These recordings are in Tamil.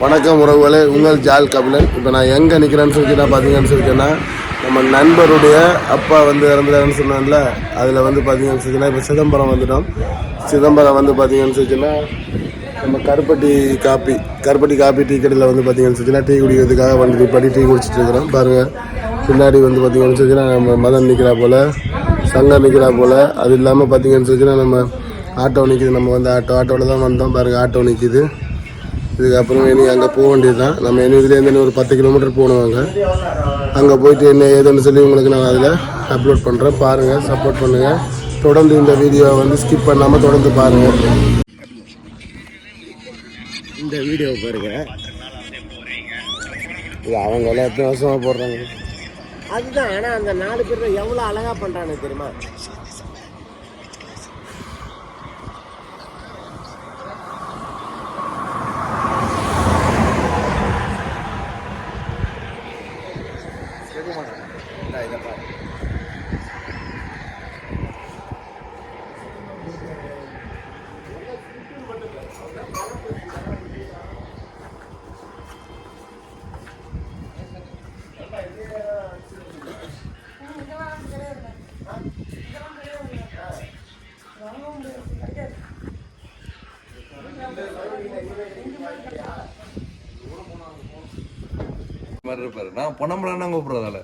வணக்கம் உறவுகளே உங்கள் ஜால் கபிலன். இப்போ நான் எங்கே நிற்கிறேன்னு சொல்லிட்டு நான் பார்த்தீங்கன்னு சொல்லிட்டேன்னா நம்ம நண்பருடைய அப்பா வந்து இறந்துட்டாருன்னு சொன்னான்ல அதில் வந்து பார்த்தீங்கன்னு சொல்லிச்சுன்னா இப்போ சிதம்பரம் வந்துட்டோம். சிதம்பரம் வந்து பார்த்தீங்கன்னு சொல்லிச்சுன்னா நம்ம கருப்பட்டி காப்பி கருப்பட்டி காப்பி டீ கடையில் வந்து பார்த்தீங்கன்னு சொல்லிச்சுன்னா டீ குடிக்கிறதுக்காக வந்து படி டீ குடிச்சிட்டு இருக்கிறோம். பாருங்கள் பின்னாடி வந்து பார்த்தீங்கன்னு சொல்லிச்சுன்னா நம்ம மதம் நிற்கிறா போல் சங்கம் நிற்கிறா போல் அது இல்லாமல் பார்த்தீங்கன்னு சொல்லிச்சுன்னா நம்ம ஆட்டோ நிற்கிது நம்ம வந்து ஆட்டோ ஆட்டோவில் தான் வந்தோம். பாருங்கள் ஆட்டோ நிற்கிது இதுக்கப்புறம் இனி அங்கே போக வேண்டியது தான் நம்ம இனி இதுலேருந்து ஒரு பத்து கிலோமீட்டர் போகணும் அங்கே. அங்கே போயிட்டு என்ன ஏதுன்னு சொல்லி உங்களுக்கு நான் அதில் அப்லோட் பண்ணுறேன் பாருங்கள் சப்போர்ட் பண்ணுங்கள் தொடர்ந்து இந்த வீடியோவை வந்து ஸ்கிப் பண்ணாமல் தொடர்ந்து பாருங்கள் இந்த வீடியோ பாருங்க. இது அவங்க எல்லாம் எத்தனை வருஷமாக போடுறாங்க? அதுதான் ஆனா அந்த நாலு பேர் எவ்வளவு அழகா பண்றானு தெரியுமா? மாதிரி இருப்பாரு நான் பொன்னம்பலான்னு கூப்பிடுறதால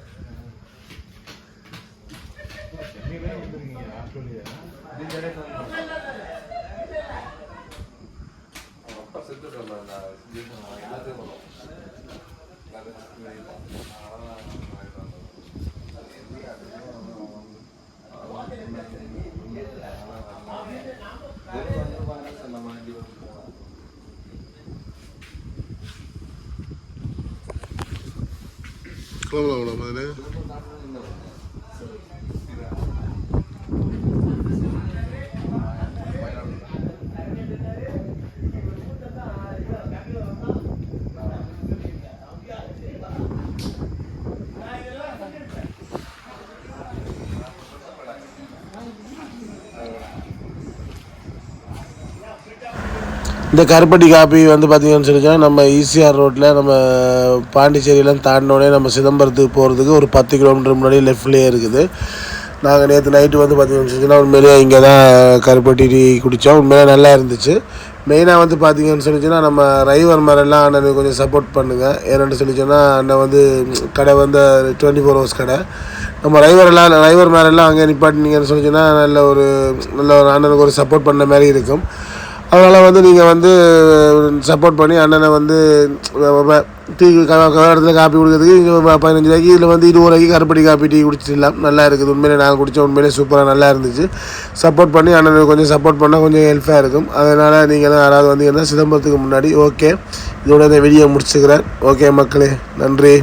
கிளம்பலாம் அதில் இந்த கருப்பட்டி காப்பி வந்து பார்த்தீங்கன்னு சொல்லிச்சா நம்ம ஈசிஆர் ரோட்டில் நம்ம பாண்டிச்சேரியெலாம் தாண்டினோடனே நம்ம சிதம்பரத்துக்கு போகிறதுக்கு ஒரு பத்து கிலோமீட்டர் முன்னாடி லெஃப்ட்லேயே இருக்குது. நாங்கள் நேற்று நைட்டு வந்து பார்த்தீங்கன்னு சொல்லிச்சுன்னா உண்மையிலேயே இங்கே தான் கருப்பட்டி டீ குடித்தோம் உண்மையிலே நல்லா இருந்துச்சு. மெயினாக வந்து பார்த்தீங்கன்னு சொல்லிச்சுன்னா நம்ம டிரைவர் மாதிரிலாம் அண்ணனுக்கு கொஞ்சம் சப்போர்ட் பண்ணுங்கள் ஏன்னு சொல்லிச்சோன்னா அண்ணன் வந்து கடை வந்து டுவெண்ட்டி ஃபோர் ஹவர்ஸ் கடை. நம்ம டிரைவர் எல்லாம் டிரைவர் அங்கே நிப்பாட்டினீங்கன்னு சொல்லிச்சுன்னா நல்ல ஒரு நல்ல ஒரு அண்ணனுக்கு ஒரு சப்போர்ட் பண்ண மாதிரி இருக்கும். அதனால் வந்து நீங்கள் வந்து சப்போர்ட் பண்ணி அண்ணனை வந்து டீ இடத்துல காப்பி கொடுக்குறதுக்கு இங்கே பதினஞ்சு ரூபாய்க்கு இதில் வந்து இருபது ரூபாய்க்கு கருப்படி காப்பி டீ குடிச்சிடலாம். நல்லா இருக்குது. உண்மையிலே நாங்கள் குடித்தோம் உண்மையிலே சூப்பராக நல்லா இருந்துச்சு. சப்போர்ட் பண்ணி அண்ணனுக்கு கொஞ்சம் சப்போர்ட் பண்ணால் கொஞ்சம் ஹெல்ப்பாக இருக்கும். அதனால் நீங்கள் யாராவது வந்தீங்கன்னா சிதம்பரத்துக்கு முன்னாடி ஓகே இதோட இந்த வீடியோ முடிச்சுக்கிறேன். ஓகே மக்களே. நன்றி.